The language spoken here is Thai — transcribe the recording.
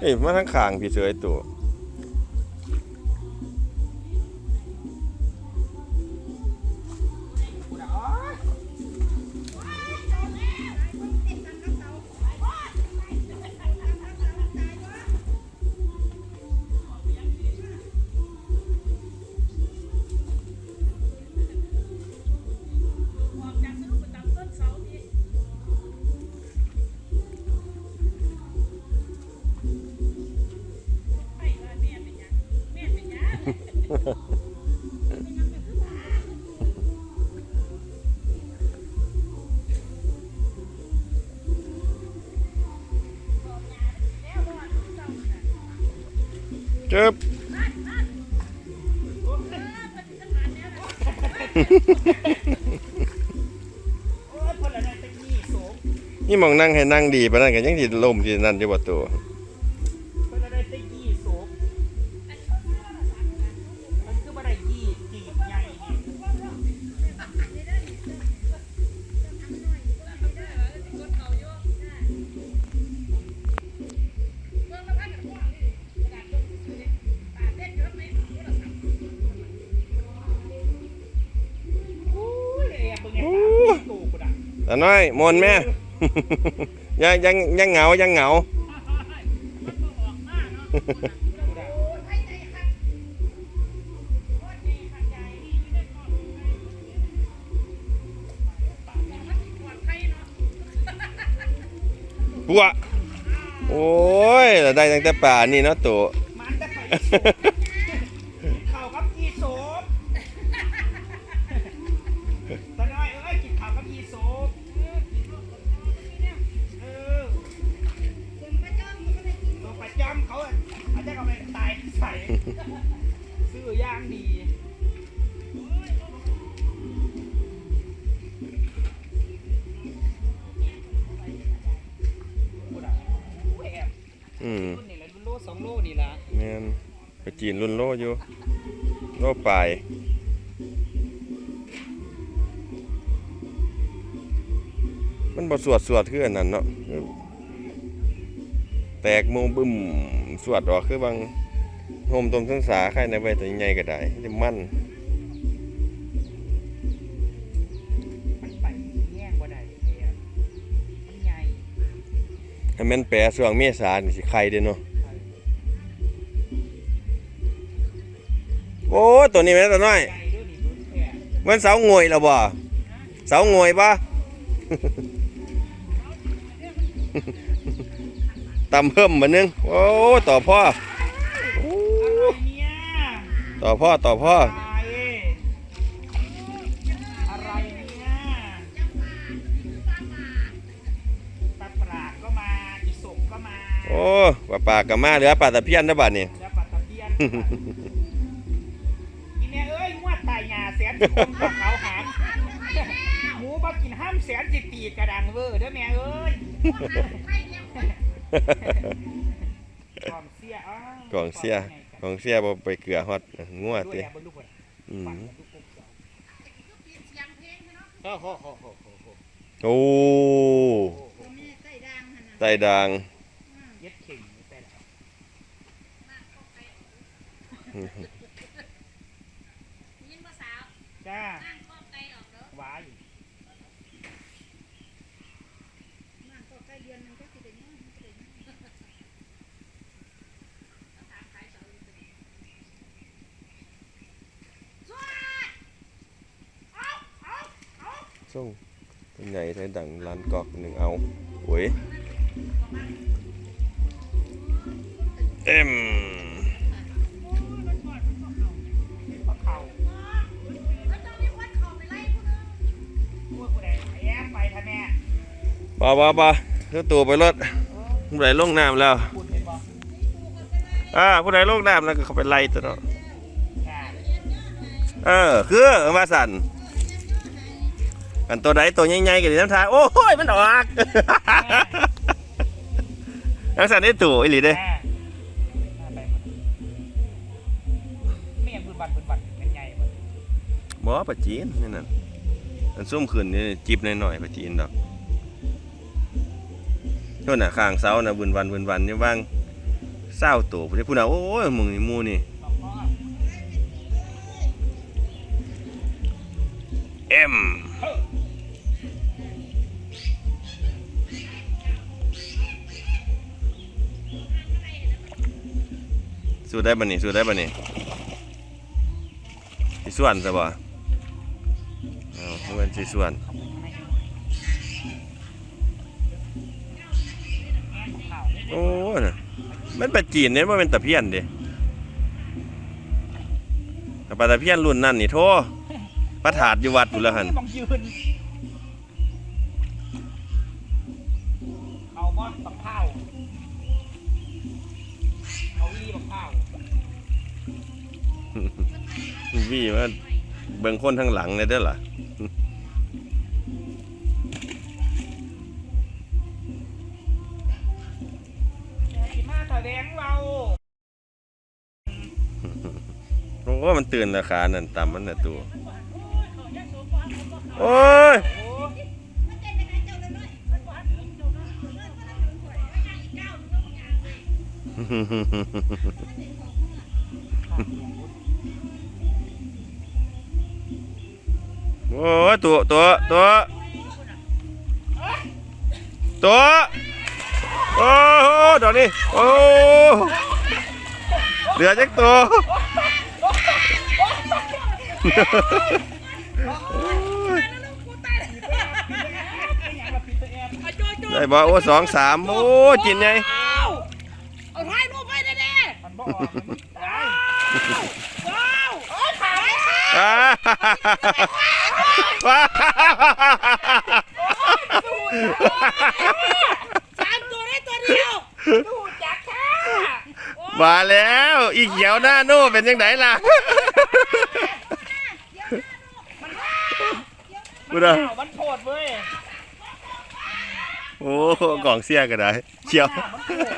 เอ้ยมาทั้งข้างพี่เสยตัว จบนี่มองนั่งให้นั่งดีปะนั่นกันยังดีลมที่นั่นดีกว่ตัว ตาน้อยมนแม่ ยังยังยังเหงายังเหงากูด่ะปัวโอ้ยได้ตั้งแต่ป่านี่เนาะตัว ใส่ซื้อย่างดีกูด่ะโอ้ยแอบอืมรุ่นนี่แหละรุ่นโลสองโลนี่ละแม่นไปจีนรุ่นโลอยู่ โลปลายมันบ่สวดสวดคืออันนั้นเนาะแตกโมบึ้มสวดออกคือบาง โฮมตมสังสาใครในไว้แต่ใหญ่ก็ได้จะมันมันไปแย่งบ่ได้แอบมันแม่นแปรช่วงเมษานี่สิไข่เด้เนาะโอ้ตัวนี้แม่นตัวน้อยใหญ่ด้วยนี่รุ่นแค่มันเสาโงวยแล้วบ่เสาโงวยปะตำเพิ่มมานึง โอ้ ต่อพ่อโอ้ อะไรเนี่ย ต่อพ่อต่อพ่ออะไรอะไรเนี่ยปลาปลาก็มาอีสกก็มาโอ้ปลาปากกับมาเหลือปลาตะเพียนนะบัดนี่แล้วปลาตะเพียนอีเนี่ยเอ้ยงวดตายหยาแสนสิคมกับเขาหางหมูบักกินห้ามแสนสิตีกระดังเวอร์เด้อแม่เอ้ยกองเสียอ้าวกองเสีย กองเสียบ่ไปเกลือฮอดงัวด้วยติแอบบนลูกบอลอืมปั่นกับลูกโป่งโอ้โหโอ้โหโอ้โหโอ้ไต่ด่างเย็ดเข่งไปแล้ว ยินภาษา จ้า นั่งข้อไกลออกเด้อ หวาย นั่งข้อไกลเดือนหนึงก็สิได้เงินสิได้เงินถามขายเสาอยู่ตัวนี้สวัสดเอาเอาเอา ส่งเป็นใหญ่ไต่ดังล้านกอกหนึ่งเอาโอ้ยเอ็มปาเข่าแล้วเจ้ามีคนเข้าไปไล่ผู้หนึงพวไปท่าแม่ปะปะปะเจ้าตัวไปรถผู้ใดลงน้ำแล้วอ่าผู้ใดลงน้ำแล้วก็เขาไปไล่ตัวเนาะเออ คือมาสั่น กันตัวใดตัวใหญ่ๆกันน้ำทางโอ้ยมันออกนักสั่นได้ตัวอีหลีเด้จ้าน่าไปหมดไม่ยังบุญบันบุญบันเป็นไงหมดบ่ปะจีนนี่นั่นมันซุ่มขึ้นนี่จิบหน่อยๆปะจีนดอกโทษน่ะข้างเสาน่ะบุญวันบุญวันอยู่บ้างเศร้าตัวพุ่นพุ่นน่ะโอ้ยมึงนี่หมูนี่บอกพ่อเอ็ม สู้ได้บ่นี่สู้ได้บ่นี่สิส่วนซะบ่เอาเงินสิส่วนโอ้น่ะมันเป็นจีนเนี่ยมันเป็นตะเพียนเดิแต่ปลาตะเพียนรุ่นนั่นนี่โทษพระถาดอยู่วัดอยู่แล้วหัน วี่ว่าเบิ่งคนทั้งหลังเลยเด้อล่ะสิมาแสดงเราโอ้มันตื่นราคานั่นต่ำมันน่ะตัว โอ้ย โอ้ตัวตัวตัวตัวโอ้โหดอกนี้โอ้เหลือจักตัวได้บ่โอ้สองสามโอ้จินไงเอาเอาถ่ายรูปไว้แน่ๆว้าวโอ้ยขายค่ะ อ่าว้าสามตัวได้ตัวเดียวดูจักค่มาแล้ว อีเขียวหน้าโน่เป็นยังไงล่ะกูเด้อข่าวมันโผดเว้ยโอ้กล่องเสียก็ได้เขียวข่าวมันโผด